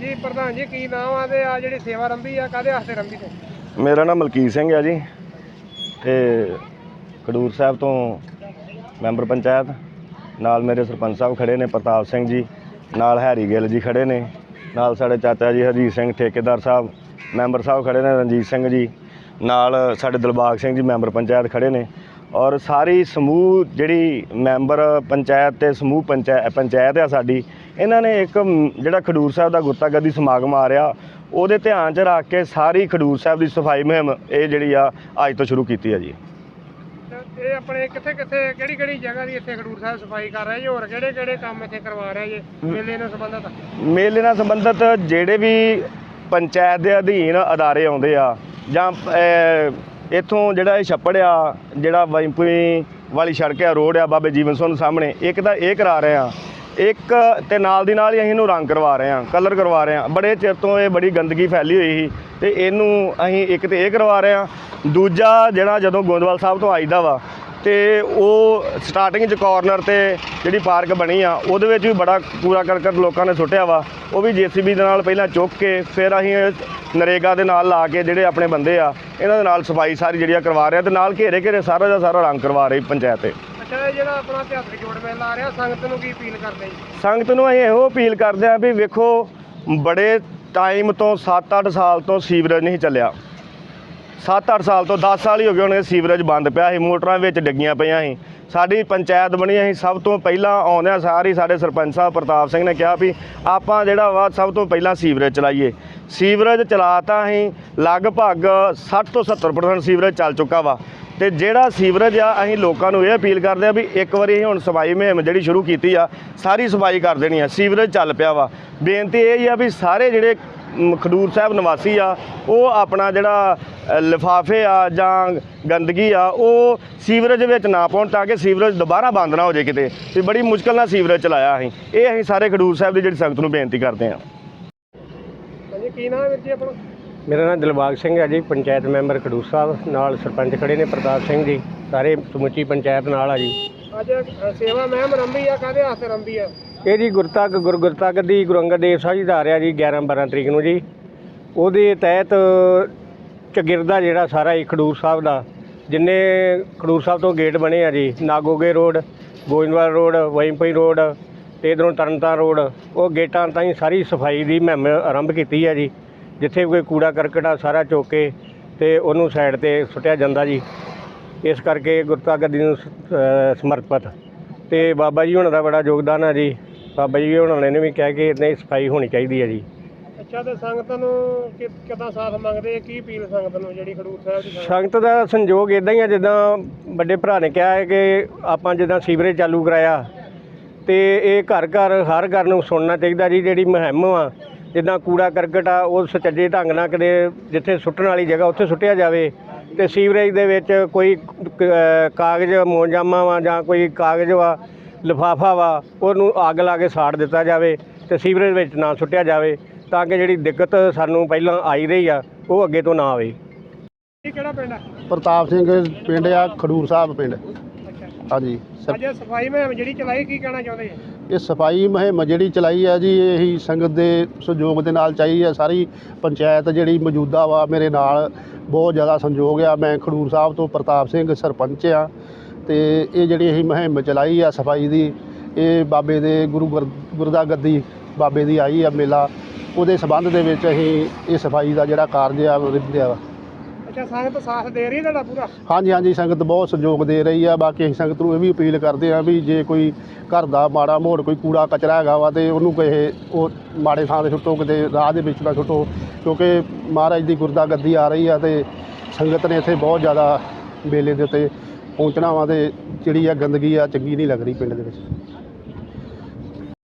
ਹਾਂਜੀ ਪ੍ਰਧਾਨ ਜੀ, ਕੀ ਨਾਮ ਆ ਤੇ ਆ ਜਿਹੜੀ ਸੇਵਾ ਰੰਭੀ ਆ ਕਾਦੇ ਵਾਸਤੇ ਰੰਭੀ ਤੇ? ਮੇਰਾ ਨਾਮ ਮਲਕੀਤ ਸਿੰਘ ਹੈ ਜੀ ਤੇ ਖਡੂਰ ਸਾਹਿਬ ਤੋਂ ਮੈਂਬਰ ਪੰਚਾਇਤ। ਨਾਲ ਮੇਰੇ ਸਰਪੰਚ ਸਾਹਿਬ ਖੜੇ ਨੇ, ਪ੍ਰਤਾਪ ਸਿੰਘ ਜੀ। ਨਾਲ ਹੈਰੀ ਗਿੱਲ ਜੀ ਖੜੇ ਨੇ। ਨਾਲ ਸਾਡੇ ਚਾਚਾ ਜੀ ਹਰਜੀਤ ਸਿੰਘ, ਠੇਕੇਦਾਰ ਸਾਹਿਬ, ਮੈਂਬਰ ਸਾਹਿਬ ਖੜੇ ਨੇ ਰਣਜੀਤ ਸਿੰਘ ਜੀ। ਨਾਲ ਸਾਡੇ ਦਿਲਬਾਗ ਸਿੰਘ ਜੀ, ਮੈਂਬਰ ਪੰਚਾਇਤ ਖੜੇ ਨੇ। ਔਰ ਸਾਰੀ ਸਮੂਹ ਜਿਹੜੀ ਮੈਂਬਰ ਪੰਚਾਇਤ ਤੇ ਸਮੂਹ ਪੰਚਾਇਤ ਪੰਚਾਇਤ ਆ ਸਾਡੀ ਇਹਨਾਂ ਨੇ ਇੱਕ ਜਿਹੜਾ ਖਡੂਰ ਸਾਹਿਬ ਦਾ ਗੁੱਤਾਗੱਦੀ ਸਮਾਗਮ ਆ ਰਿਹਾ ਉਹਦੇ ਧਿਆਨ 'ਚ ਰੱਖ ਕੇ ਸਾਰੀ ਖਡੂਰ ਸਾਹਿਬ ਦੀ ਸਫ਼ਾਈ ਮੁਹਿੰਮ ਇਹ ਜਿਹੜੀ ਆ ਅੱਜ ਤੋਂ ਸ਼ੁਰੂ ਕੀਤੀ ਹੈ ਜੀ। ਇਹ ਆਪਣੇ ਕਿੱਥੇ ਕਿੱਥੇ ਕਿਹੜੀ ਕਿਹੜੀ ਜਗ੍ਹਾ ਦੀ ਇੱਥੇ ਖਡੂਰ ਸਾਹਿਬ ਸਫ਼ਾਈ ਕਰ ਰਹੇ ਜੀ? ਹੋਰ ਕਿਹੜੇ ਕਿਹੜੇ ਕੰਮ ਇੱਥੇ ਕਰਵਾ ਰਹੇ ਜੀ? ਮੇਲੇ ਨਾਲ ਸੰਬੰਧਤ? ਮੇਲੇ ਨਾਲ ਸੰਬੰਧਿਤ ਜਿਹੜੇ ਵੀ ਪੰਚਾਇਤ ਦੇ ਅਧੀਨ ਅਦਾਰੇ ਆਉਂਦੇ ਆ ਜਾਂ ਇੱਥੋਂ ਜਿਹੜਾ ਇਹ ਛੱਪੜ ਆ, ਜਿਹੜਾ ਵੈਂਪੂਈ ਵਾਲੀ ਸੜਕ ਆ, ਰੋਡ ਆ ਬਾਬੇ ਜੀਵਨ ਸਿੰਘ ਸਾਹਮਣੇ, ਇੱਕ ਤਾਂ ਇਹ ਕਰਾ ਰਹੇ ਆ। ਇੱਕ ਤੇ ਨਾਲ ਦੀ ਨਾਲ ਹੀ ਅਸੀਂ ਇਹਨੂੰ ਰੰਗ ਕਰਵਾ ਰਹੇ ਹਾਂ ਕਲਰ ਕਰਵਾ ਰਹੇ ਹਾਂ ਬੜੇ ਚਿਰ ਤੋਂ ਇਹ ਬੜੀ ਗੰਦਗੀ ਫੈਲੀ ਹੋਈ ਸੀ ਤੇ ਇਹਨੂੰ ਅਸੀਂ ਇੱਕ ਤੇ ਇਹ ਕਰਵਾ ਰਹੇ ਹਾਂ ਦੂਜਾ ਜਿਹੜਾ ਜਦੋਂ ਗੋਂਦਵਾਲ ਸਾਹਿਬ ਤੋਂ ਆਈਦਾ ਵਾ ਤੇ ਉਹ ਸਟਾਰਟਿੰਗ 'ਚ ਕਾਰਨਰ ਤੇ ਜਿਹੜੀ ਪਾਰਕ ਬਣੀ ਆ ਉਹਦੇ ਵਿੱਚ ਵੀ ਬੜਾ ਕੂੜਾ ਕਰਕਟ ਲੋਕਾਂ ਨੇ ਸੁੱਟਿਆ ਵਾ। ਉਹ ਵੀ ਜੀਸੀਬੀ ਦੇ ਨਾਲ ਪਹਿਲਾਂ ਚੁੱਕ ਕੇ ਫਿਰ ਅਸੀਂ ਨਰੇਗਾ ਦੇ ਨਾਲ ਲਾ ਕੇ ਜਿਹੜੇ ਆਪਣੇ ਬੰਦੇ ਆ ਇਹਨਾਂ ਦੇ ਨਾਲ ਸਫ਼ਾਈ ਸਾਰੀ ਜਿਹੜੀ ਆ ਕਰਵਾ ਰਹੇ ਤੇ ਨਾਲ ਘੇਰੇ ਘੇਰੇ ਸਾਰਾ ਦਾ ਸਾਰਾ ਰੰਗ ਕਰਵਾ ਰਹੀ ਪੰਚਾਇਤ ਤੇ। ਅੱਛਾ ਜਿਹੜਾ ਆਪਣਾ ਇਤਿਹਾਸਕ ਜੋੜ ਮੇਲਾ ਆ ਰਿਹਾ ਸੰਗਤ ਨੂੰ ਕੀ ਅਪੀਲ ਕਰਦੇ ਜੀ? ਸੰਗਤ ਨੂੰ ਅਸੀਂ ਇਹੋ ਅਪੀਲ ਕਰਦੇ ਆ ਵੀ ਵੇਖੋ ਬੜੇ ਟਾਈਮ ਤੋਂ 7-8 ਸਾਲ ਤੋਂ ਸੀਵਰੇਜ ਨਹੀਂ ਚੱਲਿਆ। 7-8 ਸਾਲ ਤੋਂ 10 ਸਾਲ ਹੀ ਹੋ ਗਏ ਹੋਣਗੇ ਸੀਵਰੇਜ ਬੰਦ ਪਿਆ ਸੀ, ਮੋਟਰਾਂ ਵਿੱਚ ਡਿੱਗੀਆਂ ਪਈਆਂ ਸੀ। ਸਾਡੀ ਪੰਚਾਇਤ ਬਣੀ ਅਸੀਂ ਸਭ ਤੋਂ ਪਹਿਲਾਂ ਆਉਂਦਿਆਂ ਸਾਰੀ ਸਾਡੇ ਸਰਪੰਚ ਸਾਹਿਬ ਪ੍ਰਤਾਪ ਸਿੰਘ ਨੇ ਕਿਹਾ ਵੀ ਆਪਾਂ ਜਿਹੜਾ ਵਾ ਸਭ ਤੋਂ ਪਹਿਲਾਂ ਸੀਵਰੇਜ ਚਲਾਈਏ। ਸੀਵਰੇਜ ਚਲਾਤਾ ਅਸੀਂ ਲਗਭਗ 60 ਤੋਂ 70% ਸੀਵਰੇਜ ਚੱਲ ਚੁੱਕਾ ਵਾ। ਤੇ ਜਿਹੜਾ ਸੀਵਰੇਜ ਆ, ਅਸੀਂ ਲੋਕਾਂ ਨੂੰ ਇਹ ਅਪੀਲ ਕਰਦੇ ਆ ਵੀ ਇੱਕ ਵਾਰੀ ਅਸੀਂ ਹੁਣ ਸਫ਼ਾਈ ਮੁਹਿੰਮ ਜਿਹੜੀ ਸ਼ੁਰੂ ਕੀਤੀ ਆ, ਸਾਰੀ ਸਫ਼ਾਈ ਕਰ ਦੇਣੀ ਆ, ਸੀਵਰੇਜ ਚੱਲ ਪਿਆ ਵਾ। ਬੇਨਤੀ ਇਹ ਹੀ ਆ ਵੀ ਸਾਰੇ ਜਿਹੜੇ ਖਡੂਰ ਸਾਹਿਬ ਨਿਵਾਸੀ ਆ ਉਹ ਆਪਣਾ ਜਿਹੜਾ ਲਿਫਾਫੇ ਆ ਜਾਂ ਗੰਦਗੀ ਆ ਉਹ ਸੀਵਰੇਜ ਵਿੱਚ ਨਾ ਪਾਉਣ ਤਾਂ ਕਿ ਸੀਵਰੇਜ ਦੁਬਾਰਾ ਬੰਦ ਨਾ ਹੋ ਜੇ ਕਿਤੇ। ਤੇ ਬੜੀ ਮੁਸ਼ਕਲ ਨਾਲ ਸੀਵਰੇਜ ਚਲਾਇਆ ਅਸੀਂ। ਇਹ ਅਸੀਂ ਸਾਰੇ ਖਡੂਰ ਸਾਹਿਬ ਦੀ ਜਿਹੜੀ ਸੰਗਤ ਨੂੰ ਬੇਨਤੀ ਕਰਦੇ ਆ ਕੀ ਨਾਮ ਹੈ ਵੀਰ ਜੀ ਆਪਣਾ? ਮੇਰਾ ਨਾਮ ਦਿਲਬਾਗ ਸਿੰਘ ਹੈ ਜੀ ਪੰਚਾਇਤ ਮੈਂਬਰ ਖਡੂਰ ਸਾਹਿਬ। ਨਾਲ ਸਰਪੰਚ ਖੜੇ ਨੇ ਪ੍ਰਤਾਪ ਸਿੰਘ ਜੀ। ਸਾਰੇ ਸਮੁੱਚੀ ਪੰਚਾਇਤ ਨਾਲ ਆ ਜੀ। ਅੱਜ ਸੇਵਾ ਮਹਿਮ ਰੰਭੀ ਆ ਕਾਦੇ ਵਾਸਤੇ ਰੰਭੀ ਆ? ਇਹ ਜੀ ਗੁਰਤੱਕ ਗੁਰ ਗੁਰਤੱਕ ਦੀ ਗੁਰੂ ਅੰਗਦ ਦੇਵ ਸਾਹਿਬ ਜੀ ਦਾ ਆ ਰਿਹਾ ਜੀ 11 12 ਤਰੀਕ ਨੂੰ ਜੀ। ਉਹਦੇ ਤਹਿਤ ਚਗਿਰਦਾ ਜਿਹੜਾ ਸਾਰਾ ਹੀ ਖਡੂਰ ਸਾਹਿਬ ਦਾ, ਜਿੰਨੇ ਖਡੂਰ ਸਾਹਿਬ ਤੋਂ ਗੇਟ ਬਣੇ ਆ ਜੀ, ਨਾਗੋਗੇ ਰੋਡ, ਗੋਇੰਦਵਾਲ ਰੋਡ ਵੈਂਪਈ ਰੋਡ ਤੇ ਇਧਰੋਂ ਤਰਨਤਾਰਨ ਰੋਡ, ਉਹ ਗੇਟਾਂ ਤਾਈਂ ਸਾਰੀ ਸਫ਼ਾਈ ਦੀ ਮੁਹਿੰਮ ਆਰੰਭ ਕੀਤੀ ਹੈ ਜੀ। ਜਿੱਥੇ ਕੋਈ ਕੂੜਾ ਕਰਕਟ ਆ ਸਾਰਾ ਚੁੱਕ ਕੇ ਤੇ ਉਹਨੂੰ ਸਾਈਡ ਤੇ ਸੁੱਟਿਆ ਜਾਂਦਾ ਜੀ। ਇਸ ਕਰਕੇ ਗੁਰਤਾ ਗੱਦੀ ਨੂੰ ਸਮਰਪਿਤ। ਤੇ ਬਾਬਾ ਜੀ ਹੁਣਾਂ ਦਾ ਬੜਾ ਯੋਗਦਾਨ ਹੈ ਜੀ। ਬਾਬਾ ਜੀ ਹੁਣਾਂ ਨੇ ਵੀ ਕਿਹਾ ਕਿ ਨਹੀਂ ਸਫ਼ਾਈ ਹੋਣੀ ਚਾਹੀਦੀ ਹੈ ਜੀ ਅੱਛਾ ਤੇ ਸੰਗਤ ਨੂੰ ਕਿ ਕਿਦਾਂ ਸਾਥ ਮੰਗਦੇ ਆ? ਕੀ ਅਪੀਲ ਸੰਗਤ ਨੂੰ ਜਿਹੜੀ ਖਡੂਰ ਸਾਹਿਬ ਦੀ ਸੰਗਤ ਸੰਗਤ ਦਾ ਸੰਯੋਗ ਇਦਾਂ ਹੀ ਆ ਜਿੱਦਾਂ ਵੱਡੇ ਭਰਾ ਨੇ ਕਿਹਾ ਹੈ ਕਿ ਆਪਾਂ ਜਿੱਦਾਂ ਸੀਵਰੇਜ ਚਾਲੂ ਕਰਾਇਆ ਤੇ ਇਹ ਘਰ ਘਰ ਹਰ ਘਰ ਨੂੰ ਸੁਣਨਾ ਚਾਹੀਦਾ ਜੀ ਜਿਹੜੀ ਮੁਹਿੰਮ ਆ ਜਿੱਦਾਂ ਕੂੜਾ ਕਰਕਟ ਆ ਉਹ ਸੁਚੱਜੇ ਢੰਗ ਨਾਲ ਕਦੇ ਜਿੱਥੇ ਸੁੱਟਣ ਵਾਲੀ ਜਗ੍ਹਾ ਉੱਥੇ ਸੁੱਟਿਆ ਜਾਵੇ ਤੇ ਸੀਵਰੇਜ ਦੇ ਵਿੱਚ ਕੋਈ ਕ- ਅਹ ਕਾਗਜ਼ ਮੋਜਾਮਾ ਵਾ ਜਾਂ ਕੋਈ ਕਾਗਜ਼ ਵਾ ਲਿਫਾਫਾ ਵਾ ਉਹਨੂੰ ਅੱਗ ਲਾ ਕੇ ਸਾੜ ਦਿੱਤਾ ਜਾਵੇ ਤੇ ਸੀਵਰੇਜ ਵਿੱਚ ਨਾ ਸੁੱਟਿਆ ਜਾਵੇ ਤਾਂ ਕਿ ਜਿਹੜੀ ਦਿੱਕਤ ਸਾਨੂੰ ਪਹਿਲਾਂ ਆਈ ਰਹੀ ਆ ਉਹ ਅੱਗੇ ਤੋਂ ਨਾ ਆਵੇ। ਇਹ ਕਿਹੜਾ ਪਿੰਡ ਆ? ਪ੍ਰਤਾਪ ਸਿੰਘ ਪਿੰਡ ਆ ਖਡੂਰ ਸਾਹਿਬ ਪਿੰਡ। ਹਾਂਜੀ ਅੱਜ ਸਫ਼ਾਈ ਮੁਹਿੰਮ ਜਿਹੜੀ ਚਲਾਈ ਕੀ ਕਹਿਣਾ ਚਾਹੁੰਦੇ ਇਹ ਸਫ਼ਾਈ ਮੁਹਿੰਮ ਜਿਹੜੀ ਚਲਾਈ ਆ ਜੀ ਇਹੀ ਸੰਗਤ ਦੇ ਸਹਿਯੋਗ ਦੇ ਨਾਲ ਚਾਹੀ ਆ। ਸਾਰੀ ਪੰਚਾਇਤ ਜਿਹੜੀ ਮੌਜੂਦਾ ਵਾ ਮੇਰੇ ਨਾਲ ਬਹੁਤ ਜ਼ਿਆਦਾ ਸੰਯੋਗ ਆ। ਮੈਂ ਖਡੂਰ ਸਾਹਿਬ ਤੋਂ ਪ੍ਰਤਾਪ ਸਿੰਘ ਸਰਪੰਚ ਆ। ਤੇ ਇਹ ਜਿਹੜੀ ਅਸੀਂ ਮੁਹਿੰਮ ਚਲਾਈ ਆ ਸਫ਼ਾਈ ਦੀ ਇਹ ਬਾਬੇ ਦੇ ਗੁਰੂ ਗੁਰ- ਗੁਰਦਾ ਗੱਦੀ ਬਾਬੇ ਦੀ ਆਈ ਆ ਮੇਲਾ। ਉਹਦੇ ਸਬੰਧ ਦੇ ਵਿੱਚ ਅਸੀਂ ਇਹ ਸਫ਼ਾਈ ਦਾ ਜਿਹੜਾ ਕਾਰਜ ਆ ਰਿਪਿਆ ਵਾ। ਅੱਛਾ ਸੰਗਤ ਸਾਥ ਦੇ ਰਹੀ ਹੈ ਤੁਹਾਡਾ ਪੂਰਾ? ਹਾਂਜੀ ਹਾਂਜੀ ਸੰਗਤ ਬਹੁਤ ਸਹਿਯੋਗ ਦੇ ਰਹੀ ਆ। ਬਾਕੀ ਅਸੀਂ ਸੰਗਤ ਨੂੰ ਇਹ ਵੀ ਅਪੀਲ ਕਰਦੇ ਆ ਵੀ ਜੇ ਕੋਈ ਘਰ ਦਾ ਮਾੜਾ ਮੋੜ ਕੋਈ ਕੂੜਾ ਕਚਰਾ ਹੈਗਾ ਵਾ ਤੇ ਉਹਨੂੰ ਕਿਸੇ ਉਹ ਮਾੜੇ ਥਾਂ ਤੇ ਸੁੱਟੋ ਕਿਤੇ ਰਾਹ ਦੇ ਵਿੱਚ ਨਾ ਸੁੱਟੋ। ਕਿਉਂਕਿ ਮਹਾਰਾਜ ਦੀ ਗੁਰਦਾ ਗੱਦੀ ਆ ਰਹੀ ਆ ਤੇ ਸੰਗਤ ਨੇ ਇੱਥੇ ਬਹੁਤ ਜ਼ਿਆਦਾ ਮੇਲੇ ਦੇ ਉੱਤੇ ਪਹੁੰਚਣਾ ਵਾ ਤੇ ਜਿਹੜੀ ਆ ਗੰਦਗੀ ਆ ਚੰਗੀ ਨਹੀਂ ਲੱਗ ਰਹੀ ਪਿੰਡ ਦੇ ਵਿੱਚ।